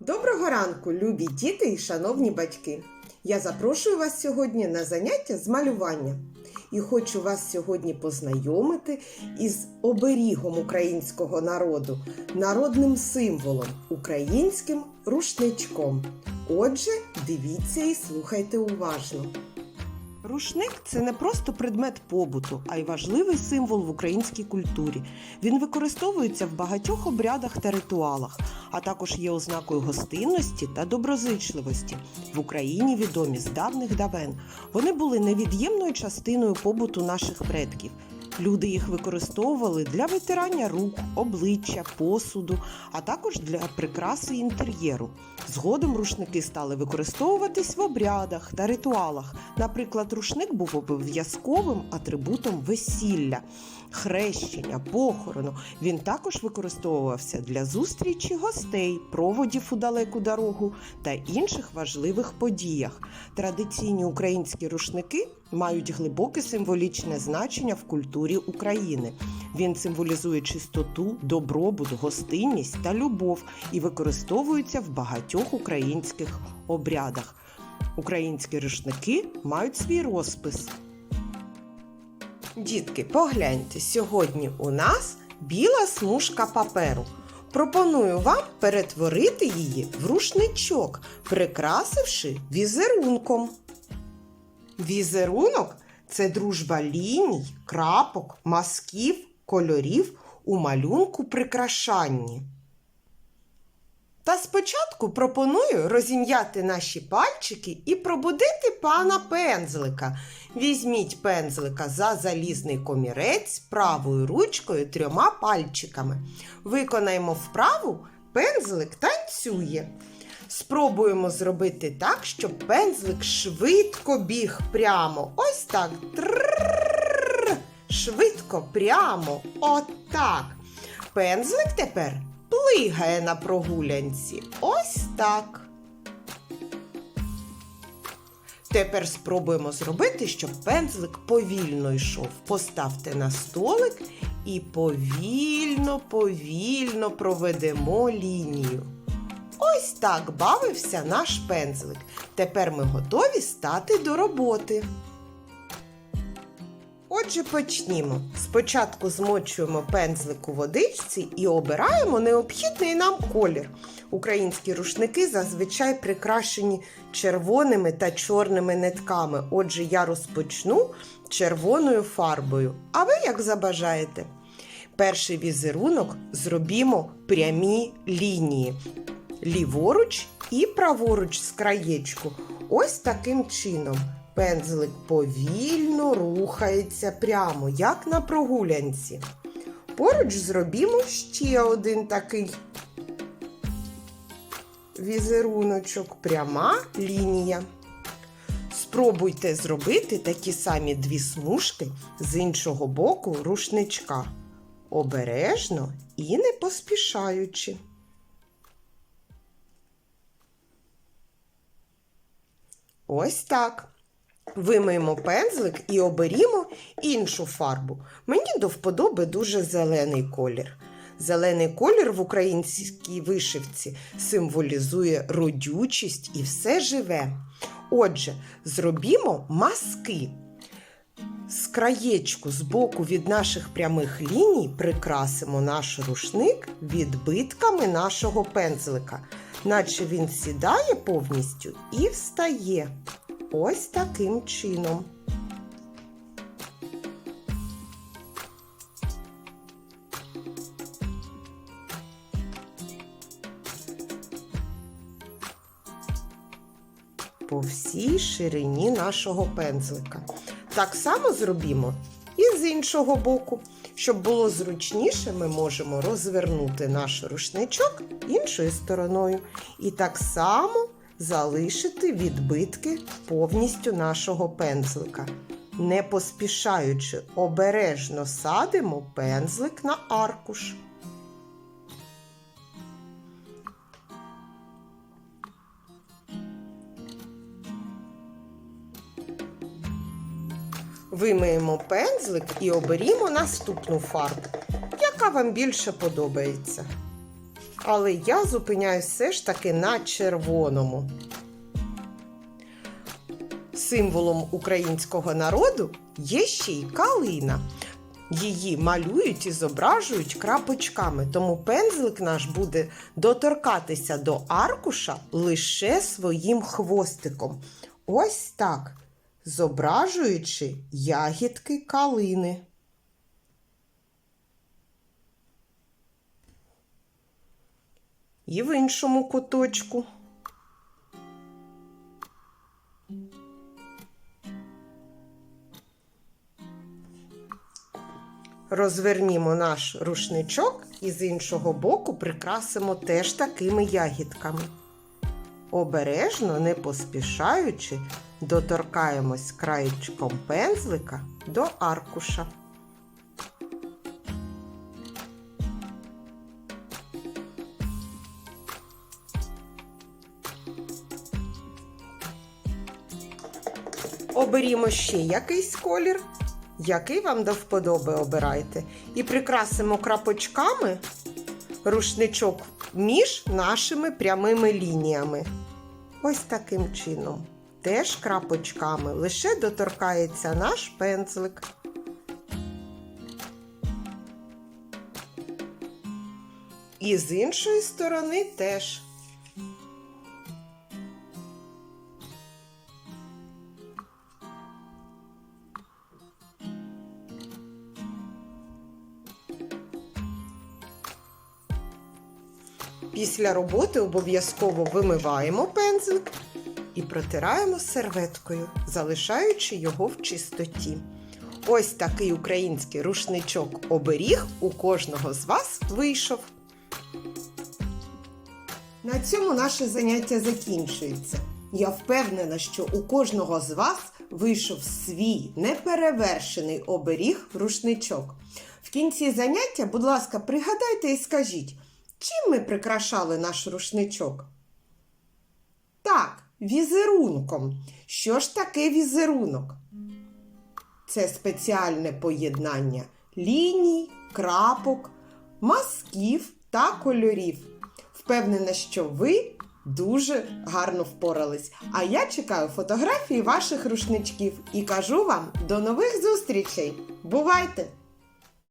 Доброго ранку, любі діти і шановні батьки! Я запрошую вас сьогодні на заняття з малювання і хочу вас сьогодні познайомити із оберігом українського народу, народним символом, українським рушничком. Отже, дивіться і слухайте уважно. Рушник це не просто предмет побуту, а й важливий символ в українській культурі. Він використовується в багатьох обрядах та ритуалах, а також є ознакою гостинності та доброзичливості. В Україні відомі з давних давен. Вони були невід'ємною частиною побуту наших предків. Люди їх використовували для витирання рук, обличчя, посуду, а також для прикраси інтер'єру. Згодом рушники стали використовуватись в обрядах та ритуалах. Наприклад, рушник був обов'язковим атрибутом весілля, хрещення, похорону. Він також використовувався для зустрічі гостей, проводів у далеку дорогу та інших важливих подіях. Традиційні українські рушники мають глибоке символічне значення в культурі України. Він символізує чистоту, добробут, гостинність та любов і використовується в багатьох українських обрядах. Українські рушники мають свій розпис. Дітки, погляньте, сьогодні у нас біла смужка паперу. Пропоную вам перетворити її в рушничок, прикрасивши візерунком. Візерунок це дружба ліній, крапок, мазків, кольорів у малюнку прикрашанні. Та спочатку пропоную розім'яти наші пальчики і пробудити пана пензлика. Візьміть пензлика за залізний комірець правою ручкою трьома пальчиками. Виконаємо вправу, пензлик танцює. Спробуємо зробити так, щоб пензлик швидко біг прямо. Ось так. Швидко, прямо. Отак. Пензлик тепер плигає на прогулянці. Ось так. Тепер спробуємо зробити, щоб пензлик повільно йшов. Поставте на столик і повільно, повільно проведемо лінію. Ось так бавився наш пензлик. Тепер ми готові стати до роботи. Отже, почнімо. Спочатку змочуємо пензлик у водичці і обираємо необхідний нам колір. Українські рушники зазвичай прикрашені червоними та чорними нитками. Отже, я розпочну червоною фарбою. А ви як забажаєте? Перший візерунок зробімо прямі лінії. Ліворуч і праворуч з краєчку. Ось таким чином. Пензлик повільно рухається прямо, як на прогулянці. Поруч зробімо ще один такий візеруночок, пряма лінія. Спробуйте зробити такі самі дві смужки з іншого боку рушничка. Обережно і не поспішаючи. Ось так. Вимиємо пензлик і оберімо іншу фарбу. Мені до вподоби дуже зелений колір. Зелений колір в українській вишивці символізує родючість і все живе. Отже, зробімо маски. З краєчку з боку від наших прямих ліній прикрасимо наш рушник відбитками нашого пензлика, наче він сідає повністю і встає. Ось таким чином. По всій ширині нашого пензлика. Так само зробімо і з іншого боку. Щоб було зручніше, ми можемо розвернути наш рушничок іншою стороною. І так само залишити відбитки повністю нашого пензлика. Не поспішаючи, обережно садимо пензлик на аркуш. Вимиємо пензлик і оберімо наступну фарбу, яка вам більше подобається. Але я зупиняюсь все ж таки на червоному. Символом українського народу є ще й калина. Її малюють і зображують крапочками, тому пензлик наш буде доторкатися до аркуша лише своїм хвостиком. Ось так, зображуючи ягідки калини. І в іншому куточку. Розвернімо наш рушничок і з іншого боку прикрасимо теж такими ягідками. Обережно, не поспішаючи, доторкаємось краєчком пензлика до аркуша. Оберімо ще якийсь колір, який вам до вподоби обирайте. І прикрасимо крапочками рушничок між нашими прямими лініями. Ось таким чином. Теж крапочками, лише доторкається наш пензлик. І з іншої сторони теж. Після роботи обов'язково вимиваємо пензлик і протираємо серветкою, залишаючи його в чистоті. Ось такий український рушничок оберіг у кожного з вас вийшов. На цьому наше заняття закінчується. Я впевнена, що у кожного з вас вийшов свій неперевершений оберіг рушничок. В кінці заняття, будь ласка, пригадайте і скажіть, чим ми прикрашали наш рушничок? Так, візерунком. Що ж таке візерунок? Це спеціальне поєднання ліній, крапок, мазків та кольорів. Впевнена, що ви дуже гарно впорались. А я чекаю фотографії ваших рушничків і кажу вам до нових зустрічей. Бувайте!